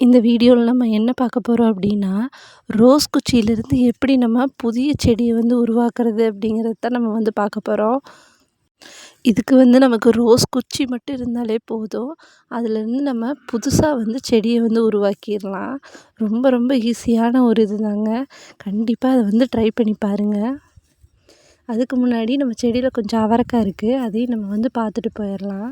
இந்த வீடியோவில் நம்ம என்ன பார்க்க போகிறோம் அப்படின்னா ரோஸ் குச்சியிலேருந்து எப்படி நம்ம புதிய செடியை வந்து உருவாக்குறது அப்படிங்கிறது தான் நம்ம வந்து பார்க்க போகிறோம் இதுக்கு வந்து நமக்கு ரோஸ் குச்சி மட்டும் இருந்தாலே போதும். அதுலேருந்து நம்ம புதுசாக வந்து செடியை வந்து உருவாக்கிடலாம். ரொம்ப ரொம்ப ஈஸியான ஒரு இது தாங்க கண்டிப்பாக அதை வந்து ட்ரை பண்ணி பாருங்கள் அதுக்கு முன்னாடி நம்ம செடியில் கொஞ்சம் அவரக்காய் இருக்குது அதையும் நம்ம வந்து பார்த்துட்டு போயிடலாம்.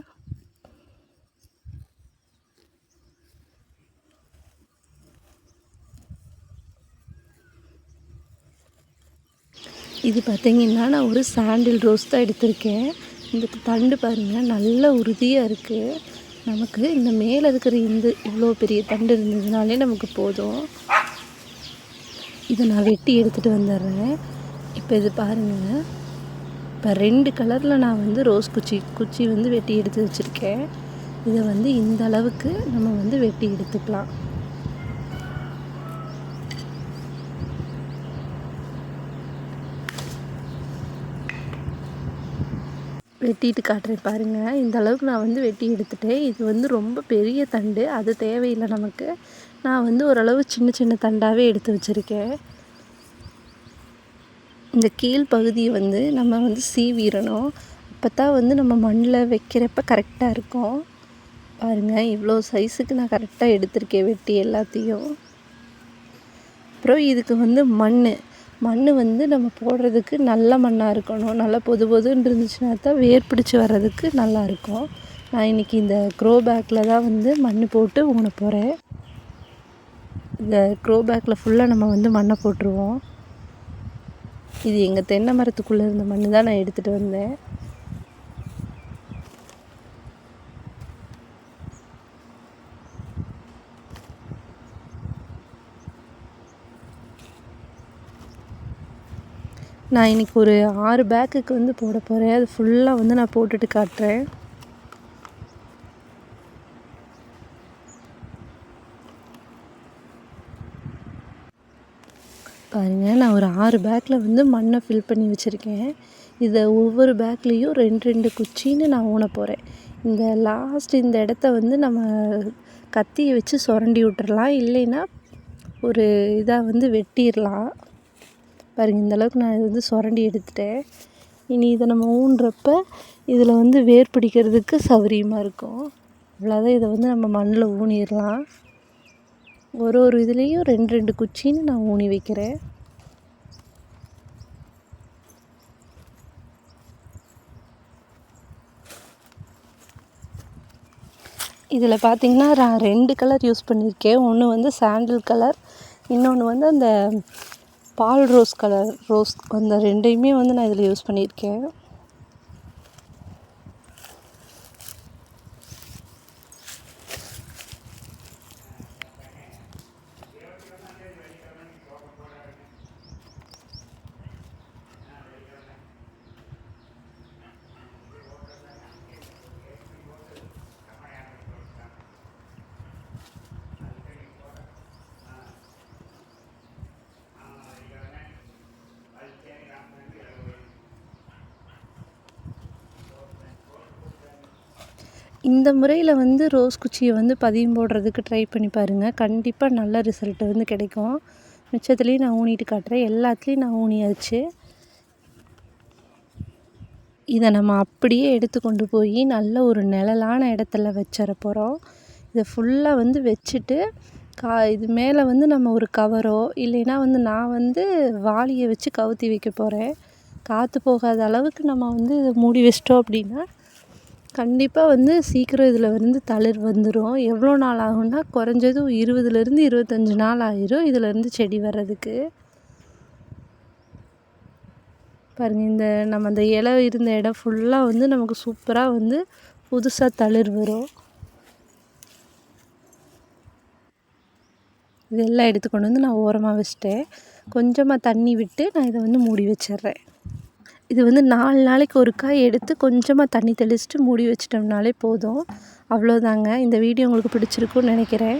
இது பார்த்திங்கன்னா நான் ஒரு சாண்டில் ரோஸ் தான் எடுத்திருக்கேன். இந்த தண்டு பாருங்கள் நல்ல உறுதியாக இருக்குது நமக்கு இந்த மேலே இருக்கிற இந்த இவ்வளோ பெரிய தண்டு இருந்ததுனாலே நமக்கு போதும். இதை நான் வெட்டி எடுத்துகிட்டு வந்துடுறேன். இப்போ இது பாருங்கள் இப்போ ரெண்டு கலரில் நான் வந்து ரோஸ் குச்சி குச்சி வந்து வெட்டி எடுத்து வச்சுருக்கேன். இதை வந்து இந்த அளவுக்கு நம்ம வந்து வெட்டி எடுத்துக்கலாம். வெட்டிட்டு காட்டுறேன் பாருங்கள் இந்த அளவுக்கு நான் வந்து வெட்டி எடுத்துட்டேன். இது வந்து ரொம்ப பெரிய தண்டு. அது தேவையில்லை நமக்கு. நான் வந்து ஓரளவு சின்ன சின்ன தண்டாகவே எடுத்து வச்சுருக்கேன். இந்த கீழ் பகுதியை வந்து நம்ம வந்து சீவிடணும் அப்போ தான் வந்து நம்ம மண்ணில் வைக்கிறப்ப கரெக்டாக இருக்கும். பாருங்கள் இவ்வளோ சைஸுக்கு நான் கரெக்டாக எடுத்திருக்கேன் வெட்டி எல்லாத்தையும். அப்புறம் இதுக்கு வந்து மண் மண் வந்து நம்ம போடுறதுக்கு நல்ல மண்ணாக இருக்கணும். நல்லா பொது பொதுன்னு இருந்துச்சுன்னா தான் வேர் பிடிச்சி வர்றதுக்கு நல்லாயிருக்கும் நான் இன்றைக்கி இந்த க்ரோ பேக்கில் தான் வந்து மண் போட்டு ஊன போகிறேன் இந்த க்ரோ பேக்கில் ஃபுல்லாக நம்ம வந்து மண்ணை போட்டுருவோம். இது எங்கள் தென்னை மரத்துக்குள்ளே இருந்த மண் தான் நான் எடுத்துகிட்டு வந்தேன். நான் இன்றைக்கி ஒரு ஆறு பேக்குக்கு வந்து போட போகிறேன் அது ஃபுல்லாக வந்து நான் போட்டுட்டு காட்டுறேன். பாருங்கள் நான் ஒரு ஆறு பேக்கில் வந்து மண்ணை ஃபில் பண்ணி வச்சுருக்கேன். இதை ஒவ்வொரு பேக்லேயும் ரெண்டு ரெண்டு குச்சின்னு நான் ஊன போகிறேன் இந்த லாஸ்ட் இந்த இடத்த வந்து நம்ம கத்தியை வச்சு சுரண்டி விட்டுறலாம். இல்லைன்னா ஒரு இதாக வந்து வெட்டிடலாம். பாருங்கள் இந்தளவுக்கு நான் இது வந்து சுரண்டி எடுத்துட்டேன். இனி இதை நம்ம ஊன்றப்ப இதில் வந்து வேர் பிடிக்கிறதுக்கு சௌகரியமாக இருக்கும். இவ்வளோதான் இதை வந்து நம்ம மண்ணில் ஊனிடலாம். ஒரு ஒரு இதுலேயும் ரெண்டு ரெண்டு குச்சின்னு நான் ஊனி வைக்கிறேன். இதில் பார்த்திங்கன்னா நான் ரெண்டு கலர் யூஸ் பண்ணியிருக்கேன். ஒன்று வந்து சாண்டில் கலர் இன்னொன்று வந்து அந்த பால் ரோஸ் கலர் ரோஸ் அந்த ரெண்டையுமே வந்து நான் இதில் யூஸ் பண்ணியிருக்கேன். இந்த முறையில் வந்து ரோஸ் குச்சியை வந்து பதியம் போடுறதுக்கு ட்ரை பண்ணி பாருங்கள் கண்டிப்பாக நல்ல ரிசல்ட் வந்து கிடைக்கும். மிச்சத்துலேயும் நான் ஊனிட்டு காட்டுறேன். எல்லாத்துலேயும் நான் ஊனியாச்சு. இதை நம்ம அப்படியே எடுத்து கொண்டு போய் நல்ல ஒரு நிழலான இடத்துல வச்சிட போகிறோம் இதை ஃபுல்லாக வந்து வச்சுட்டு கா இது மேலே வந்து நம்ம ஒரு கவரோ இல்லைன்னா வந்து நான் வந்து வாளியை வச்சு கவுத்தி வைக்க போகிறேன் காற்று போகாத அளவுக்கு நம்ம வந்து இதை மூடி வச்சிட்டோம் அப்படின்னா கண்டிப்பாக வந்து சீக்கிரம் இதில் வந்து தளிர் வந்துடும் எவ்வளோ நாள் ஆகும்னா குறைஞ்சது இருபதுலேருந்து இருபத்தஞ்சி நாள் ஆயிரும் இதிலேருந்து செடி வர்றதுக்கு. பாருங்கள் இந்த நம்ம அந்த இலை இருந்த இடம் ஃபுல்லாக வந்து நமக்கு சூப்பராக வந்து புதுசாக தளிர் வரும். இதெல்லாம் எடுத்துக்கொண்டு வந்து நான் ஓரமாக வச்சுட்டேன். கொஞ்சமாக தண்ணி விட்டு நான் இதை வந்து மூடி வச்சிட்றேன். இது வந்து நாலு நாளைக்கு ஒருக்கா எடுத்து கொஞ்சமாக தண்ணி தெளிச்சிட்டு மூடி வச்சிட்டோம்னாலே போதும். அவ்வளோதாங்க இந்த வீடியோ உங்களுக்கு பிடிச்சிருக்குன்னு நினைக்கிறேன்.